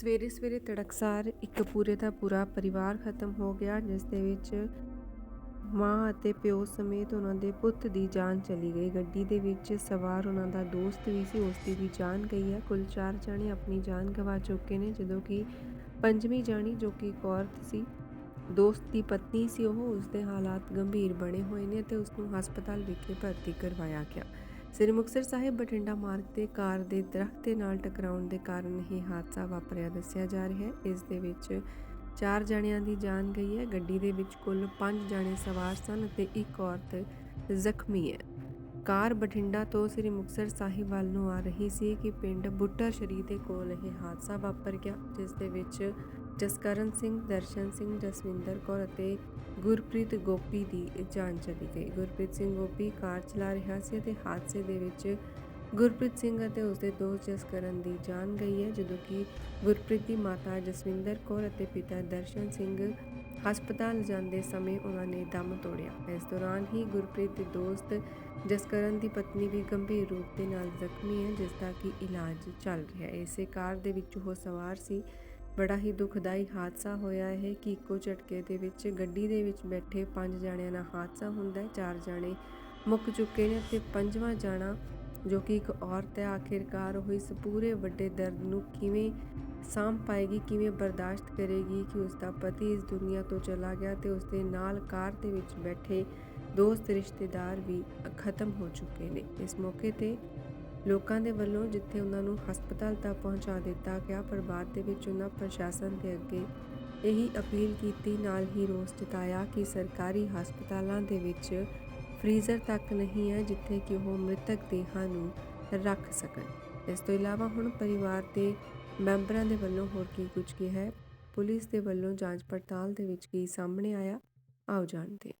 ਸਵੇਰੇ ਸਵੇਰੇ ਤੜਕਸਾਰ ਇੱਕ ਪੂਰੇ ਦਾ ਪੂਰਾ ਪਰਿਵਾਰ ਖਤਮ ਹੋ ਗਿਆ, ਜਿਸ ਦੇ ਵਿੱਚ ਮਾਂ ਅਤੇ ਪਿਓ ਸਮੇਤ ਉਹਨਾਂ ਦੇ ਪੁੱਤ ਦੀ ਜਾਨ ਚਲੀ ਗਈ। ਗੱਡੀ ਦੇ ਵਿੱਚ ਸਵਾਰ ਉਹਨਾਂ ਦਾ ਦੋਸਤ ਵੀ ਸੀ, ਉਸ ਦੀ ਵੀ ਜਾਨ ਗਈ ਹੈ। ਕੁੱਲ ਚਾਰ ਜਾਣੇ ਆਪਣੀ ਜਾਨ ਗਵਾ ਚੁੱਕੇ ਨੇ, ਜਦੋਂ ਕਿ ਪੰਜਵੀਂ ਜਾਣੀ ਜੋ ਕਿ ਇੱਕ ਔਰਤ ਸੀ, ਦੋਸਤ ਦੀ ਪਤਨੀ ਸੀ ਉਹ, ਉਸ ਦੇ ਹਾਲਾਤ ਗੰਭੀਰ ਬਣੇ ਹੋਏ ਨੇ ਤੇ ਉਸ ਨੂੰ ਹਸਪਤਾਲ ਵਿਖੇ ਭਰਤੀ ਕਰਵਾਇਆ ਗਿਆ। ਸ੍ਰੀ ਮੁਕਤਸਰ ਸਾਹਿਬ ਬਠਿੰਡਾ ਮਾਰਗ ਤੇ ਕਾਰ ਦੇ ਦਰਖਤ ਦੇ ਨਾਲ ਟਕਰਾਉਣ ਦੇ ਕਾਰਨ ਇਹ ਹਾਦਸਾ ਵਾਪਰਿਆ, ਦੱਸਿਆ ਜਾ ਰਿਹਾ ਹੈ। ਇਸ ਦੇ ਵਿੱਚ ਚਾਰ ਜਣਿਆਂ ਦੀ ਜਾਨ ਗਈ ਹੈ। ਗੱਡੀ ਦੇ ਵਿੱਚ ਕੁੱਲ 5 ਜਣੇ ਸਵਾਰ ਸਨ ਅਤੇ ਇੱਕ ਔਰਤ ਜ਼ਖਮੀ ਹੈ। ਕਾਰ ਬਠਿੰਡਾ ਤੋਂ ਸ੍ਰੀ ਮੁਕਤਸਰ ਸਾਹਿਬ ਵੱਲ ਨੂੰ ਆ ਰਹੀ ਸੀ ਕਿ ਪਿੰਡ ਬੁੱਟਾ ਸ਼ਰੀ ਦੇ ਕੋਲ ਇਹ ਹਾਦਸਾ ਵਾਪਰ ਗਿਆ, ਜਿਸ ਦੇ ਵਿੱਚ ਜਸਕਰਨ ਸਿੰਘ, ਦਰਸ਼ਨ ਸਿੰਘ, ਜਸਵਿੰਦਰ ਕੌਰ ਅਤੇ ਗੁਰਪ੍ਰੀਤ ਗੋਪੀ ਦੀ ਜਾਨ ਚਲੀ ਗਈ। ਗੁਰਪ੍ਰੀਤ ਸਿੰਘ ਗੋਪੀ ਕਾਰ ਚਲਾ ਰਿਹਾ ਸੀ ਅਤੇ ਹਾਦਸੇ ਦੇ ਵਿੱਚ ਗੁਰਪ੍ਰੀਤ ਸਿੰਘ ਅਤੇ ਉਸਦੇ ਦੋਸਤ ਜਸਕਰਨ ਦੀ ਜਾਨ ਗਈ ਹੈ, ਜਦੋਂ ਕਿ ਗੁਰਪ੍ਰੀਤ ਦੀ ਮਾਤਾ ਜਸਵਿੰਦਰ ਕੌਰ ਅਤੇ ਪਿਤਾ ਦਰਸ਼ਨ ਸਿੰਘ ਹਸਪਤਾਲ ਜਾਂਦੇ ਸਮੇਂ ਉਹਨਾਂ ਨੇ ਦਮ ਤੋੜਿਆ। ਇਸ ਦੌਰਾਨ ਹੀ ਗੁਰਪ੍ਰੀਤ ਦੇ ਦੋਸਤ ਜਸਕਰਨ ਦੀ ਪਤਨੀ ਵੀ ਗੰਭੀਰ ਰੂਪ ਦੇ ਨਾਲ ਜ਼ਖਮੀ ਹੈ, ਜਿਸ ਦਾ ਕਿ ਇਲਾਜ ਚੱਲ ਰਿਹਾ ਹੈ। ਇਸੇ ਕਾਰ ਦੇ ਵਿੱਚ ਉਹ ਸਵਾਰ ਸੀ ਬੜਾ ਹੀ ਦੁਖਦਾਈ ਹਾਦਸਾ ਹੋਇਆ ਹੈ ਕਿ ਇੱਕੋ ਝਟਕੇ ਦੇ ਵਿੱਚ ਗੱਡੀ ਦੇ ਵਿੱਚ ਬੈਠੇ ਪੰਜ ਜਣਿਆਂ ਨਾਲ ਹਾਦਸਾ ਹੁੰਦਾ ਹੈ। ਚਾਰ ਜਣੇ ਮੁੱਕ ਚੁੱਕੇ ਨੇ ਤੇ ਪੰਜਵਾਂ ਜਾਣਾ, ਜੋ ਕਿ ਇੱਕ ਔਰਤ ਹੈ, ਆਖਿਰਕਾਰ ਉਹ ਇਸ ਪੂਰੇ ਵੱਡੇ ਦਰਦ ਨੂੰ ਕਿਵੇਂ ਸਾਂਭ ਪਾਏਗੀ, ਕਿਵੇਂ ਬਰਦਾਸ਼ਤ ਕਰੇਗੀ ਕਿ ਉਸ ਦਾ ਪਤੀ ਇਸ ਦੁਨੀਆ ਤੋਂ ਚਲਾ ਗਿਆ ਤੇ ਉਸ ਦੇ ਨਾਲ ਕਾਰ ਦੇ ਵਿੱਚ ਬੈਠੇ ਦੋਸਤ, ਰਿਸ਼ਤੇਦਾਰ ਵੀ ਖਤਮ ਹੋ ਚੁੱਕੇ ਨੇ। ਇਸ ਮੌਕੇ ਤੇ ਲੋਕਾਂ ਦੇ ਵੱਲੋਂ ਜਿੱਥੇ ਉਹਨਾਂ ਨੂੰ ਹਸਪਤਾਲ ਤੱਕ ਪਹੁੰਚਾ ਦਿੱਤਾ ਗਿਆ ਪਰ ਬਾਅਦ ਦੇ ਵਿੱਚ ਉਹਨਾਂ ਪ੍ਰਸ਼ਾਸਨ ਦੇ ਅੱਗੇ ਇਹੀ ਅਪੀਲ ਕੀਤੀ, ਨਾਲ ਹੀ ਰੋਸ ਜਤਾਇਆ ਕਿ ਸਰਕਾਰੀ ਹਸਪਤਾਲਾਂ ਦੇ ਵਿੱਚ ਫ੍ਰੀਜ਼ਰ ਤੱਕ ਨਹੀਂ ਹੈ, ਜਿੱਥੇ ਕਿ ਉਹ ਮ੍ਰਿਤਕ ਦੇਹਾਂ ਨੂੰ ਰੱਖ ਸਕਣ। ਇਸ ਤੋਂ ਇਲਾਵਾ ਹੁਣ ਪਰਿਵਾਰ ਦੇ ਮੈਂਬਰਾਂ ਦੇ ਵੱਲੋਂ ਹੋਰ ਕੀ ਕੁਝ ਕਿਹਾ ਹੈ? ਪੁਲਿਸ ਦੇ ਵੱਲੋਂ ਜਾਂਚ ਪੜਤਾਲ ਦੇ ਵਿੱਚ ਕੀ ਸਾਹਮਣੇ ਆਇਆ? ਆਓ ਜਾਣਦੇ ਹਾਂ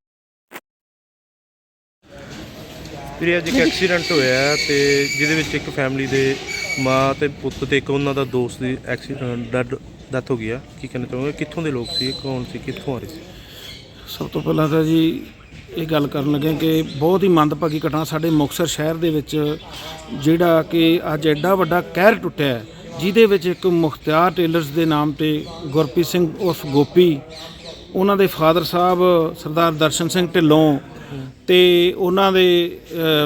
ਵੀਰੇ ਅੱਜ ਇੱਕ ਐਕਸੀਡੈਂਟ ਹੋਇਆ ਤੇ ਜਿਹਦੇ ਵਿੱਚ ਇੱਕ ਫੈਮਿਲੀ ਦੇ ਮਾਂ ਤੇ ਪੁੱਤ ਤੇ ਇੱਕ ਉਹਨਾਂ ਦਾ ਦੋਸਤ ਦੀ ਐਕਸੀਡੈਂਟ ਡੈਡ ਡੈਥ ਹੋ ਗਈ ਆ। ਕੀ ਕਹਿਣਾ ਚਾਹੋਗੇ? ਕਿੱਥੋਂ ਦੇ ਲੋਕ ਸੀ? ਕੌਣ ਸੀ? ਕਿੱਥੋਂ ਆ ਰਹੇ ਸੀ? ਸਭ ਤੋਂ ਪਹਿਲਾਂ ਤਾਂ ਜੀ ਇਹ ਗੱਲ ਕਰਨ ਲੱਗੇ ਕਿ ਬਹੁਤ ਹੀ ਮੰਦਭਾਗੀ ਘਟਨਾ ਸਾਡੇ ਮੁਕਤਸਰ ਸ਼ਹਿਰ ਦੇ ਵਿੱਚ ਜਿਹੜਾ ਕਿ ਅੱਜ ਐਡਾ ਵੱਡਾ ਕਹਿਰ ਟੁੱਟਿਆ ਹੈ, ਜਿਹਦੇ ਵਿੱਚ ਇੱਕ ਮੁਖਤਿਆਰ ਟੇਲਰਸ ਦੇ ਨਾਮ ਤੇ ਗੁਰਪ੍ਰੀਤ ਸਿੰਘ ਉਰਫ ਗੋਪੀ ਉਹਨਾਂ ਦੇ ਫਾਦਰ ਸਾਹਿਬ ਸਰਦਾਰ ਦਰਸ਼ਨ ਸਿੰਘ ਢਿੱਲੋਂ ਤੇ ਉਹਨਾਂ ਦੇ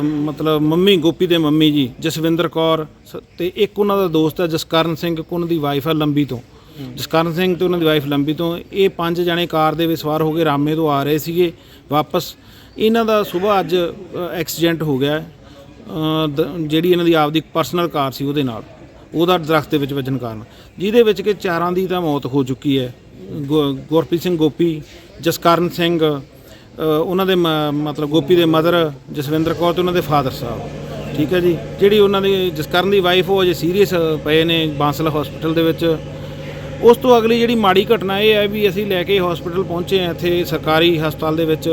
ਮਤਲਬ ਮੰਮੀ ਗੋਪੀ ਦੇ ਮੰਮੀ ਜੀ ਜਸਵਿੰਦਰ ਕੌਰ ਸ- ਤੇ ਇੱਕ ਉਹਨਾਂ ਦਾ ਦੋਸਤ ਹੈ ਜਸਕਰਨ ਸਿੰਘ ਇੱਕ ਉਹਨਾਂ ਦੀ ਵਾਈਫ ਹੈ ਲੰਬੀ ਤੋਂ। ਜਸਕਰਨ ਸਿੰਘ ਤੇ ਉਹਨਾਂ ਦੀ ਵਾਈਫ ਲੰਬੀ ਤੋਂ। ਇਹ ਪੰਜ ਜਣੇ ਕਾਰ ਦੇ ਵਿੱਚ ਸਵਾਰ ਹੋ ਕੇ ਰਾਮੇ ਤੋਂ ਆ ਰਹੇ ਸੀਗੇ ਵਾਪਸ। ਇਹਨਾਂ ਦਾ ਸਵੇਰ ਅੱਜ ਐਕਸੀਡੈਂਟ ਹੋ ਗਿਆ ਹੈ। ਅ, ਦ- ਜਿਹੜੀ ਇਹਨਾਂ ਦੀ ਆਪਦੀ ਪਰਸਨਲ ਕਾਰ ਸੀ ਉਹਦੇ ਨਾਲ। ਉਹਦਾ ਦਰਖਤ ਦੇ ਵਿੱਚ ਵੱਜਣ ਕਾਰਨ। ਜਿਹਦੇ ਵਿੱਚ ਕਿ ਚਾਰਾਂ ਦੀ ਤਾਂ ਮੌਤ ਹੋ ਚੁੱਕੀ ਹੈ। ਗੁ- ਗੁਰਪ੍ਰੀਤ ਸਿੰਘ ਗੋਪੀ ਜਸਕਰਨ ਸਿੰਘ ਉਹਨਾਂ ਦੇ ਮ- ਮਤਲਬ ਗੋਪੀ ਦੇ ਮਦਰ ਜਸਵਿੰਦਰ ਕੌਰ ਤੇ ਉਹਨਾਂ ਦੇ ਫਾਦਰ ਸਾਹਿਬ, ਠੀਕ ਹੈ ਜੀ? ਜਿਹੜੀ ਉਹਨਾਂ ਦੀ ਜਸਕਰਨ ਦੀ ਵਾਈਫ ਉਹ ਅਜੇ ਸੀਰੀਅਸ ਪਏ ਨੇ ਬਾਂਸਲਾ ਹਸਪੀਟਲ ਦੇ ਵਿੱਚ। ਉਸ ਤੋਂ ਅਗਲੀ ਜਿਹੜੀ ਮਾੜੀ ਘਟਨਾ ਇਹ ਹੈ ਵੀ ਅਸੀਂ ਲੈ ਕੇ ਹਸਪੀਟਲ ਪਹੁੰਚੇ ਹਾਂ ਇੱਥੇ ਸਰਕਾਰੀ ਹਸਪਤਾਲ ਦੇ ਵਿੱਚ।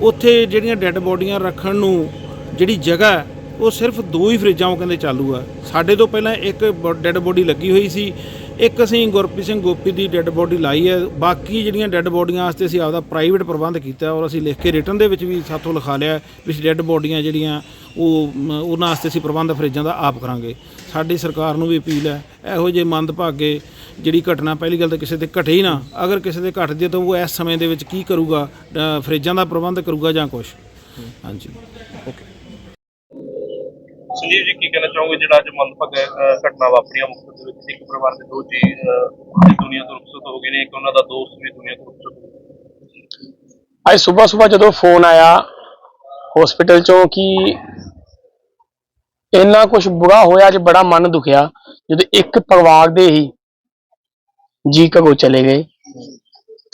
ਉੱਥੇ ਜਿਹੜੀਆਂ ਡੈੱਡ ਬੋਡੀਆਂ ਰੱਖਣ ਨੂੰ ਜਿਹੜੀ ਜਗ੍ਹਾ ਉਹ ਸਿਰਫ ਦੋ ਹੀ ਫਰਿੱਜਾਂ ਉਹ ਕਹਿੰਦੇ ਚਾਲੂ ਆ। ਸਾਡੇ ਤੋਂ ਪਹਿਲਾਂ ਇੱਕ ਡੈੱਡ ਬੋਡੀ ਲੱਗੀ ਹੋਈ ਸੀ ਇੱਕ ਅਸੀਂ ਗੁਰਪ੍ਰੀਤ ਸਿੰਘ ਗੋਪੀ ਦੀ ਡੈੱਡ ਬੋਡੀ ਲਾਈ ਹੈ। ਬਾਕੀ ਜਿਹੜੀਆਂ ਡੈੱਡ ਬੋਡੀਆਂ ਵਾਸਤੇ ਅਸੀਂ ਆਪਦਾ ਪ੍ਰਾਈਵੇਟ ਪ੍ਰਬੰਧ ਕੀਤਾ ਔਰ ਅਸੀਂ ਲਿਖ ਕੇ ਰਿਟਰਨ ਦੇ ਵਿੱਚ ਵੀ ਸਾਥੋਂ ਲਿਖਾ ਲਿਆ ਵੀ ਡੈੱਡ ਬੋਡੀਆਂ ਜਿਹੜੀਆਂ ਉਹ ਉਹਨਾਂ ਵਾਸਤੇ ਅਸੀਂ ਪ੍ਰਬੰਧ ਫਰਿੱਜਾਂ ਦਾ ਆਪ ਕਰਾਂਗੇ। ਸਾਡੀ ਸਰਕਾਰ ਨੂੰ ਵੀ ਅਪੀਲ ਹੈ, ਇਹੋ ਜਿਹੇ ਮੰਦਭਾਗੇ ਜਿਹੜੀ ਘਟਨਾ ਪਹਿਲੀ ਗੱਲ ਤਾਂ ਕਿਸੇ ਤੇ ਘਟੇ ਹੀ ਨਾ। ਅਗਰ ਕਿਸੇ ਦੇ ਘਟਦੀ ਹੈ ਤਾਂ ਉਹ ਇਸ ਸਮੇਂ ਦੇ ਵਿੱਚ ਕੀ ਕਰੂਗਾ ਫਰਿੱਜਾਂ ਦਾ ਪ੍ਰਬੰਧ ਕਰੂਗਾ ਜਾਂ ਕੁਝ ਹਾਂਜੀ। ਸੰਜੀਵ ਜੀ, ਕੀ ਕਹਿਣਾ ਚਾਹੋਗੇ? ਜਿਹੜਾ ਅੱਜ ਮੰਦਭਾਗਾ ਘਟਨਾ ਵਾਪਰੀ ਆ ਦੇ ਵਿੱਚ, ਇੱਕ ਪਰਿਵਾਰ ਦੇ ਦੋ ਜੀ ਦੁਨੀਆ ਤੋਂ ਰੁਖਸਤ ਹੋ ਗਏ ਨੇ, ਇੱਕ ਉਹਨਾਂ ਦਾ ਦੋਸਤ ਵੀ ਦੁਨੀਆ ਤੋਂ ਰੁਖਸਤ ਹੋ ਗਿਆ। ਅੱਜ ਸਵੇਰ ਸਵੇਰ ਜਦੋਂ ਫੋਨ ਆਇਆ ਹਸਪੀਟਲ ਚੋਂ ਕਿ ਇੰਨਾ ਕੁਝ ਬੁਰਾ ਹੋਇਆ, ਅੱਜ ਬੜਾ ਮਨ ਦੁਖਿਆ। ਜਦੋਂ ਇੱਕ ਪਰਿਵਾਰ ਦੇ ਹੀ ਜੀ ਕਗੋ ਚਲੇ ਗਏ।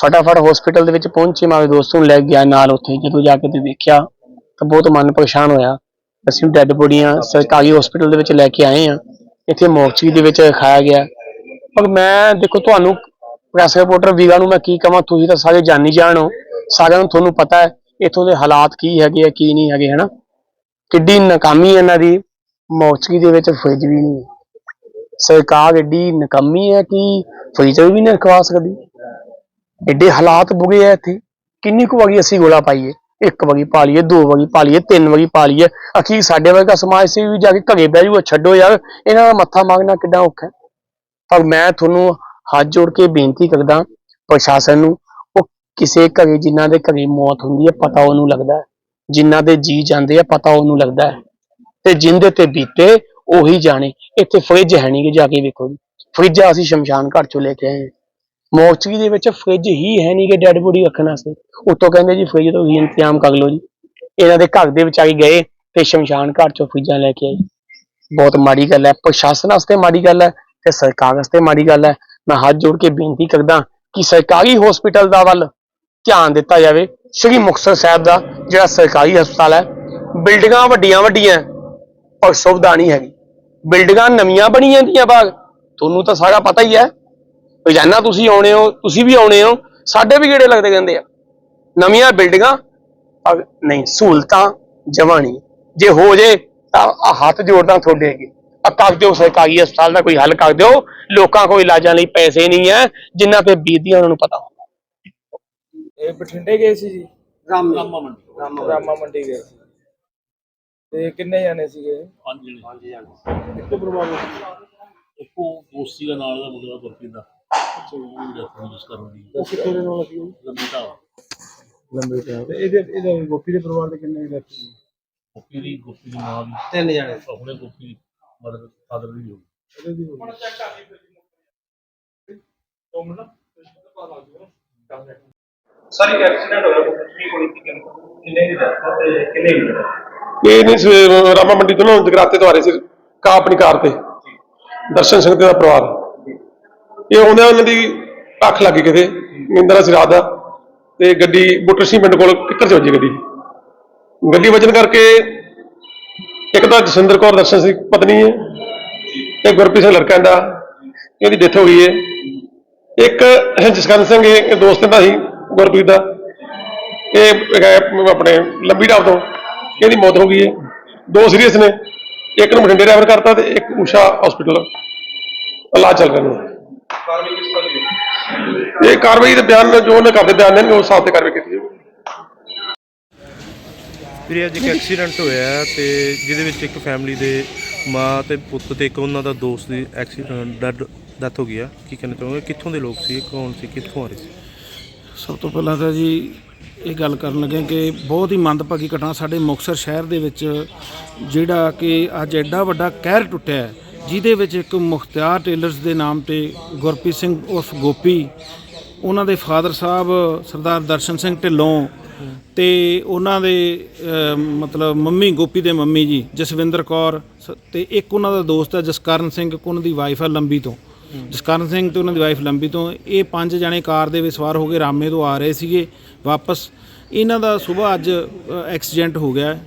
ਫਟਾਫਟ ਹਸਪੀਟਲ ਦੇ ਵਿੱਚ ਪਹੁੰਚੇ ਮਾਰੇ ਦੋਸਤ ਨੂੰ ਲੈ ਗਿਆ ਨਾਲ ਉੱਥੇ। ਜਦੋਂ ਜਾ ਕੇ ਤੇ ਦੇਖਿਆ ਤਾਂ ਬਹੁਤ ਮਨ ਪਰੇਸ਼ਾਨ ਹੋਇਆ। ਅਸੀਂ ਡੈੱਡ ਬੋਡੀਆਂ ਸਰਕਾਰੀ ਹਸਪੀਟਲ ਦੇ ਵਿੱਚ ਲੈ ਕੇ ਆਏ ਆ। ਇੱਥੇ ਮੋਰਚਰੀ ਦੇ ਵਿੱਚ ਰਖਾਇਆ ਗਿਆ। ਪਰ ਮੈਂ ਦੇਖੋ ਤੁਹਾਨੂੰ ਪ੍ਰੈਸ ਰਿਪੋਰਟਰ ਵੀਰਾਂ ਨੂੰ ਮੈਂ ਕੀ ਕਹਾਂ ਤੁਸੀਂ ਤਾਂ ਸਾਰੇ ਜਾਣੀ ਜਾਣ ਸਾਰਿਆਂ ਨੂੰ ਤੁਹਾਨੂੰ ਪਤਾ ਹੈ ਇੱਥੋਂ ਦੇ ਹਾਲਾਤ ਕੀ ਹੈਗੇ ਆ ਕੀ ਨਹੀਂ ਹੈਗੇ ਹਨਾ? ਕਿੱਡੀ ਨਾਕਾਮੀ ਹੈ ਇਹਨਾਂ ਦੀ। ਮੋਰਚਰੀ ਦੇ ਵਿੱਚ ਫਰਿੱਜ ਵੀ ਨਹੀਂ ਸਰਕਾਰ ਏਡੀ ਨਕਮੀ ਹੈ ਕਿ ਫਰਿੱਜ ਵੀ ਨਹੀਂ ਰਖਵਾ ਸਕਦੀ। ਏਡੇ ਹਾਲਾਤ ਬੁਰੇ ਆ ਇੱਥੇ। ਕਿੰਨੀ ਕੁ ਵਾਰੀ ਅਸੀਂ ਗੋਲਾ ਪਾਈਏ। ਇੱਕ ਵਗੀ ਪਾ ਲਈਏ, ਦੋ ਵਗੀ ਪਾ ਲਈਏ, ਤਿੰਨ ਵਗੀ ਪਾ ਲਈਏ। ਅਖੀਰ ਸਾਡੇ ਵਰਗਾ ਸਮਾਜ ਸੇਵੀ ਵੀ ਜਾ ਕੇ ਘਰੇ ਬਹਿ ਜੂਗਾ, ਛੱਡੋ ਯਾਰ, ਇਹਨਾਂ ਦਾ ਮੱਥਾ ਮਾਰਨਾ ਕਿੱਡਾ ਔਖਾ ਪਰ ਮੈਂ ਤੁਹਾਨੂੰ ਹੱਥ ਜੋੜ ਕੇ ਬੇਨਤੀ ਕਰਦਾ ਪ੍ਰਸ਼ਾਸਨ ਨੂੰ, ਉਹ ਕਿਸੇ ਘਰੇ ਜਿਨ੍ਹਾਂ ਦੇ ਘਰੇ ਮੌਤ ਹੁੰਦੀ ਹੈ, ਪਤਾ ਉਹਨੂੰ ਲੱਗਦਾ ਹੈ। ਜਿਨ੍ਹਾਂ ਦੇ ਜੀ ਜਾਂਦੇ ਆ, ਪਤਾ ਉਹਨੂੰ ਲੱਗਦਾ ਹੈ। ਤੇ ਜਿੰਦੇ ਤੇ ਬੀਤੇ, ਉਹੀ ਜਾਣੇ। ਇੱਥੇ ਫ੍ਰਿਜ ਹੈ ਨਹੀਂ ਕਿ ਜਾ ਕੇ ਵੇਖੋ ਜੀ। ਫ੍ਰਿਜ ਅਸੀਂ ਸ਼ਮਸ਼ਾਨ ਘਾਟ ਚੋਂ ਲੈ ਕੇ ਆਏ ਮੋਰਚਰੀ ਦੇ ਵਿੱਚ ਫ੍ਰਿਜ ਹੀ ਹੈ ਨਹੀਂ ਕਿ ਡੈਡ ਬੋਡੀ ਰੱਖਣ ਵਾਸਤੇ। ਉੱਤੋਂ ਕਹਿੰਦੇ ਜੀ ਫ੍ਰਿਜ ਤੋਂ ਹੀ ਇੰਤਜ਼ਾਮ ਕਰ ਲਓ ਜੀ। ਇਹਨਾਂ ਦੇ ਘਰ ਦੇ ਵਿੱਚ ਆਈ ਗਏ ਤੇ ਸ਼ਮਸ਼ਾਨ ਘਾਟ ਚੋਂ ਫ੍ਰਿਜਾਂ ਲੈ ਕੇ ਆਏ। ਬਹੁਤ ਮਾੜੀ ਗੱਲ ਹੈ। ਪ੍ਰਸ਼ਾਸਨ ਵਾਸਤੇ ਮਾੜੀ ਗੱਲ ਹੈ ਤੇ ਸਰਕਾਰ ਵਾਸਤੇ ਮਾੜੀ ਗੱਲ ਹੈ। ਮੈਂ ਹੱਥ ਜੋੜ ਕੇ ਬੇਨਤੀ ਕਰਦਾ ਕਿ ਸਰਕਾਰੀ ਹਸਪੀਟਲ ਦਾ ਵੱਲ ਧਿਆਨ ਦਿੱਤਾ ਜਾਵੇ। ਸ੍ਰੀ ਮੁਕਤਸਰ ਸਾਹਿਬ ਦਾ ਜਿਹੜਾ ਸਰਕਾਰੀ ਹਸਪਤਾਲ ਹੈ, ਬਿਲਡਿੰਗਾਂ ਵੱਡੀਆਂ ਵੱਡੀਆਂ ਪਰ ਸੁਵਿਧਾ ਨਹੀਂ ਹੈਗੀ। ਬਿਲਡਿੰਗਾਂ ਨਵੀਆਂ ਬਣੀਆਂ ਦੀਆਂ ਬਾਗ ਤੁਹਾਨੂੰ ਤਾਂ ਸਾਰਾ ਪਤਾ ਹੀ ਹੈ। ਰੋਜ਼ਾਨਾ ਤੁਸੀਂ ਆਉਣੇ ਹੋ ਤੁਸੀਂ ਵੀ ਆਉਣੇ ਹੋ ਸਾਡੇ ਵੀ ਗੇੜੇ ਲੱਗਦੇ ਕਹਿੰਦੇ ਆ? ਨਵੀਆਂ ਬਿਲਡਿੰਗਾਂ ਨਹੀਂ ਸਹੂਲਤਾਂ ਜਮਾਂ ਨਹੀਂ। ਜੇ ਹੋ ਜੇ ਤਾਂ ਹੱਥ ਜੋੜਦਾ ਤੁਹਾਡੇ ਅੱਗੇ। ਆ ਕਰ ਦਿਓ ਸਰਕਾਰੀ ਹਸਪਤਾਲ ਦਾ ਕੋਈ ਹੱਲ ਕਰ ਦਿਓ। ਲੋਕਾਂ ਕੋਲ ਇਲਾਜਾਂ ਲਈ ਪੈਸੇ ਨਹੀਂ ਹੈ ਜਿਨ੍ਹਾਂ ਤੇ ਬੀਤਦੀਆਂ ਉਹਨਾਂ ਨੂੰ ਪਤਾ ਇਹ ਬਠਿੰਡੇ ਗਏ ਸੀ ਜੀ? ਰਾਮਾ ਮੰਡੀ। ਰਾਮਾ ਮੰਡੀ। ਗਏ ਸੀ। ਤੇ ਕਿੰਨੇ ਜਾਣੇ ਸੀਗੇ? ਪੰਜ ਜਣੇ। ਪੰਜ ਜਣੇ। ਇੱਕ ਦੋਸਤੀ ਦਾ ਨਾਲ ਦਾ ਮੁੰਡਾ ਗੁਰਪ੍ਰੀਤ ਦਾ ਅੱਛਾ ਉਹ ਡੈਥ ਹੋਈ ਜਿਸ ਕਰਨ ਦੀ। ਉਹ ਕਿੱਥੇ ਦੇ ਨਾਲ ਸੀ ਲੰਬੀ ਢਾਲ। ਲੰਬੇ ਟਾਈਮ ਤੇ ਇਹਦੇ ਇਹਦੇ ਗੋਪੀ ਦੇ ਪਰਿਵਾਰ ਦੇ ਕਿੰਨੇ ਲੱਗ ਸੀ? ਗੋਪੀ ਦੀ ਗੋਪੀ ਦੀ ਮਾਂ ਵੀ ਤਿੰਨ ਜਾਣੇ। ਆਪਣੇ ਗੋਪੀ ਦੀ ਮਦਰ ਫਾਦਰ ਵੀ ਹੋ ਗਈ ਇਹਦੇ ਦੀ ਹੋਈ। ਸਾਰੀ ਐਕਸੀਡੈਂਟ ਹੋਇਆ। ਕਿੰਨੀ ਹੋਈ ਸੀ ਕਿੰਨੇ ਦੀ ਡੈਥ ਤੇ ਕਿੰਨੇ ਦੀ ਇਹ ਨਹੀਂ ਸਵੇਰ ਰਾਮਾ ਮੰਡੀ ਤੋਂ ਨਾ ਜਗਰਾਤੇ ਤੋਂ ਆ ਰਹੇ ਸੀ ਕਾ ਆਪਣੀ ਕਾਰ ਤੇ। ਦਰਸ਼ਨ ਸਿੰਘ ਤੇ ਦਾ ਪਰਿਵਾਰ। ਇਹ ਆਉਂਦਿਆਂ ਉਹਨਾਂ ਦੀ ਅੱਖ ਲੱਗ ਗਈ ਕਿਤੇ, ਨਿੰਦਰਾ ਸੀ ਰਾਤ ਦਾ, ਤੇ ਗੱਡੀ ਬੁੱਟਰ ਸਿੰਘ ਪਿੰਡ ਕੋਲ ਕਿੱਕਰ ਚ ਵੱਜੀ ਗੱਡੀ? ਗੱਡੀ ਵੱਜਣ ਕਰਕੇ ਇੱਕ ਤਾਂ ਜਸਵਿੰਦਰ ਕੌਰ ਦਰਸ਼ਨ ਸਿੰਘ ਪਤਨੀ ਹੈ, ਤੇ ਗੁਰਪ੍ਰੀਤ ਸਿੰਘ ਲੜਕਾ ਦਾ ਇਹਦੀ ਡੈਥ ਹੋ ਗਈ ਹੈ। ਇੱਕ ਜਸਕਰਨ ਸਿੰਘ ਇਹ ਦੋਸਤ ਦਾ ਸੀ, ਗੁਰਪ੍ਰੀਤ ਦਾ। ਇਹ ਹੈਗਾ ਆਪਣੇ ਲੰਬੀ ਢਾਬ ਤੋਂ, ਇਹਦੀ ਮੌਤ ਹੋ ਗਈ ਹੈ। ਦੋ ਸੀਰੀਅਸ ਨੇ, ਇੱਕ ਨੂੰ ਬਠਿੰਡੇ ਰੈਫਰ ਕਰਤਾ ਤੇ ਇੱਕ ਊਸ਼ਾ ਹਸਪੀਟਲ ਇਲਾਜ ਚੱਲ ਰਿਹਾ ਨੇ ਕਾਰਵਾਈ ਕਿਸ ਤਰ੍ਹਾਂ ਦੀ ਇਹ ਕਾਰਵਾਈ ਦੇ ਬਿਆਨ ਜੋ ਉਹਨੇ ਕਰਦੇ ਬਿਆਨ ਦੇਣਗੇ ਉਸ ਹਿਸਾਬ ਤੇ ਕਾਰਵਾਈ ਕੀਤੀ ਜਾਊਗੀ। ਵੀਰੇ ਅੱਜ ਇੱਕ ਐਕਸੀਡੈਂਟ ਹੋਇਆ ਹੈ ਤੇ ਜਿਹਦੇ ਵਿੱਚ ਇੱਕ ਫੈਮਿਲੀ ਦੇ ਮਾਂ ਤੇ ਪੁੱਤ ਤੇ ਇੱਕ ਉਹਨਾਂ ਦਾ ਦੋਸਤ ਦੀ ਐਕਸੀਡੈਂਟ ਡੈਡ ਡੈਥ ਹੋ ਗਈ ਆ। ਕੀ ਕਹਿਣਾ ਚਾਹੋਗੇ? ਕਿੱਥੋਂ ਦੇ ਲੋਕ ਸੀ? ਕੌਣ ਸੀ? ਕਿੱਥੋਂ ਆ ਰਹੇ ਸੀ? ਸਭ ਤੋਂ ਪਹਿਲਾਂ ਤਾਂ ਜੀ ਇਹ ਗੱਲ ਕਰਨ ਲੱਗੇ ਕਿ ਬਹੁਤ ਹੀ ਮੰਦਭਾਗੀ ਘਟਨਾ ਸਾਡੇ ਮੁਕਤਸਰ ਸ਼ਹਿਰ ਦੇ ਵਿੱਚ ਜਿਹੜਾ ਕਿ ਅੱਜ ਐਡਾ ਵੱਡਾ ਕਹਿਰ ਟੁੱਟਿਆ ਹੈ, ਜਿਹਦੇ ਵਿੱਚ ਇੱਕ ਮੁਖਤਿਆਰ ਟੇਲਰਸ ਦੇ ਨਾਮ ਤੇ ਗੁਰਪ੍ਰੀਤ ਸਿੰਘ ਉਰਫ ਗੋਪੀ, ਉਹਨਾਂ ਦੇ ਫਾਦਰ ਸਾਹਿਬ ਸਰਦਾਰ ਦਰਸ਼ਨ ਸਿੰਘ ਢਿੱਲੋਂ ਤੇ ਉਹਨਾਂ ਦੇ ਮਤਲਬ ਮੰਮੀ ਗੋਪੀ ਦੇ ਮੰਮੀ ਜੀ, ਜਸਵਿੰਦਰ ਕੌਰ ਸ- ਤੇ ਇੱਕ ਉਹਨਾਂ ਦਾ ਦੋਸਤ ਹੈ ਜਸਕਰਨ ਸਿੰਘ ਉਹਨਾਂ ਦੀ ਵਾਈਫ ਹੈ ਲੰਬੀ ਤੋਂ। ਜਸਕਰਨ ਸਿੰਘ ਤੇ ਉਹਨਾਂ ਦੀ ਵਾਈਫ ਲੰਬੀ ਤੋਂ। ਇਹ ਪੰਜ ਜਣੇ ਕਾਰ ਦੇ ਵਿੱਚ ਸਵਾਰ ਹੋ ਕੇ ਰਾਮੇ ਤੋਂ ਆ ਰਹੇ ਸੀਗੇ ਵਾਪਸ। ਇਹਨਾਂ ਦਾ ਸਵੇਰ ਅੱਜ ਐਕਸੀਡੈਂਟ ਹੋ ਗਿਆ।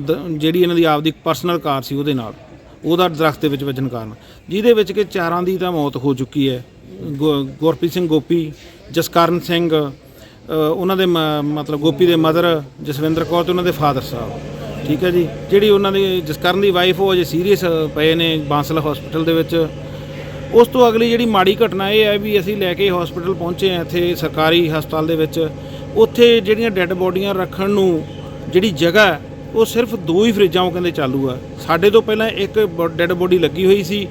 ਦ- ਜਿਹੜੀ ਇਹਨਾਂ ਦੀ ਆਪਦੀ ਪਰਸਨਲ ਕਾਰ ਸੀ ਉਹਦੇ ਨਾਲ। ਉਹਦਾ ਦਰਖਤ ਦੇ ਵਿੱਚ ਵੱਜਣ ਕਾਰਨ। ਜਿਹਦੇ ਵਿੱਚ ਕਿ ਚਾਰਾਂ ਦੀ ਤਾਂ ਮੌਤ ਹੋ ਚੁੱਕੀ ਹੈ। ਗੁ- ਗੁਰਪ੍ਰੀਤ ਸਿੰਘ ਗੋਪੀ ਜਸਕਰਨ ਸਿੰਘ ਅ, ਉਹਨਾਂ ਦੇ ਮ- ਮਤਲਬ ਗੋਪੀ ਦੇ ਮਦਰ ਜਸਵਿੰਦਰ ਕੌਰ ਤੇ ਉਹਨਾਂ ਦੇ ਫਾਦਰ ਸਾਹਿਬ। ਠੀਕ ਹੈ ਜੀ? ਜਿਹੜੀ ਉਹਨਾਂ ਦੀ ਜਸਕਰਨ ਦੀ ਵਾਈਫ ਉਹ ਅਜੇ ਸੀਰੀਅਸ ਪਏ ਨੇ ਬਾਂਸਲ ਹਸਪੀਟਲ ਦੇ ਵਿੱਚ। ਉਸ ਤੋਂ ਅਗਲੀ ਜਿਹੜੀ ਮਾੜੀ ਘਟਨਾ ਇਹ ਹੈ ਵੀ ਅਸੀਂ ਲੈ ਕੇ ਹਸਪੀਟਲ ਪਹੁੰਚੇ ਹਾਂ ਇੱਥੇ ਸਰਕਾਰੀ ਹਸਪਤਾਲ ਦੇ ਵਿੱਚ। ਉੱਥੇ ਜਿਹੜੀਆਂ ਡੈੱਡ ਬੋਡੀਆਂ ਰੱਖਣ ਨੂੰ ਜਿਹੜੀ ਜਗ੍ਹਾ ਹੈ, ਉਹ ਸਿਰਫ ਦੋ ਹੀ ਫਰਿੱਜਾਂ ਉਹ ਕਹਿੰਦੇ ਚਾਲੂ ਆ। ਸਾਡੇ ਤੋਂ ਪਹਿਲਾਂ ਇੱਕ ਡੈੱਡ ਬੋਡੀ ਲੱਗੀ ਹੋਈ ਸੀ।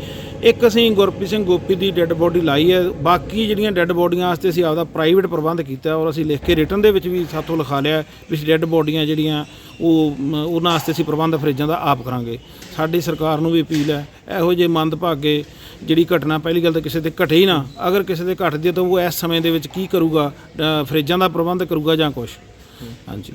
ਇੱਕ ਅਸੀਂ ਗੁਰਪ੍ਰੀਤ ਸਿੰਘ ਗੋਪੀ ਦੀ ਡੈੱਡ ਬੋਡੀ ਲਾਈ ਹੈ ਬਾਕੀ ਜਿਹੜੀਆਂ ਡੈੱਡ ਬੋਡੀਆਂ ਵਾਸਤੇ ਅਸੀਂ ਆਪਦਾ ਪ੍ਰਾਈਵੇਟ ਪ੍ਰਬੰਧ ਕੀਤਾ ਔਰ ਅਸੀਂ ਲਿਖ ਕੇ ਰਿਟਰਨ ਦੇ ਵਿੱਚ ਵੀ ਸਾਥੋਂ ਲਿਖਾ ਲਿਆ ਵੀ ਡੈੱਡ ਬੋਡੀਆਂ ਜਿਹੜੀਆਂ ਉਹ ਉਹਨਾਂ ਵਾਸਤੇ ਅਸੀਂ ਪ੍ਰਬੰਧ ਫਰਿੱਜਾਂ ਦਾ ਆਪ ਕਰਾਂਗੇ। ਸਾਡੀ ਸਰਕਾਰ ਨੂੰ ਵੀ ਅਪੀਲ ਹੈ ਇਹੋ ਜਿਹੇ ਮੰਦਭਾਗੇ ਜਿਹੜੀ ਘਟਨਾ ਪਹਿਲੀ ਗੱਲ ਤਾਂ ਕਿਸੇ ਤੇ ਘਟੇ ਹੀ ਨਾ। ਅਗਰ ਕਿਸੇ ਦੇ ਘਟਦੀ ਹੈ ਤਾਂ ਉਹ ਇਸ ਸਮੇਂ ਦੇ ਵਿੱਚ ਕੀ ਕਰੂਗਾ ਫਰਿੱਜਾਂ ਦਾ ਪ੍ਰਬੰਧ ਕਰੂਗਾ ਜਾਂ ਕੁਝ ਹਾਂਜੀ।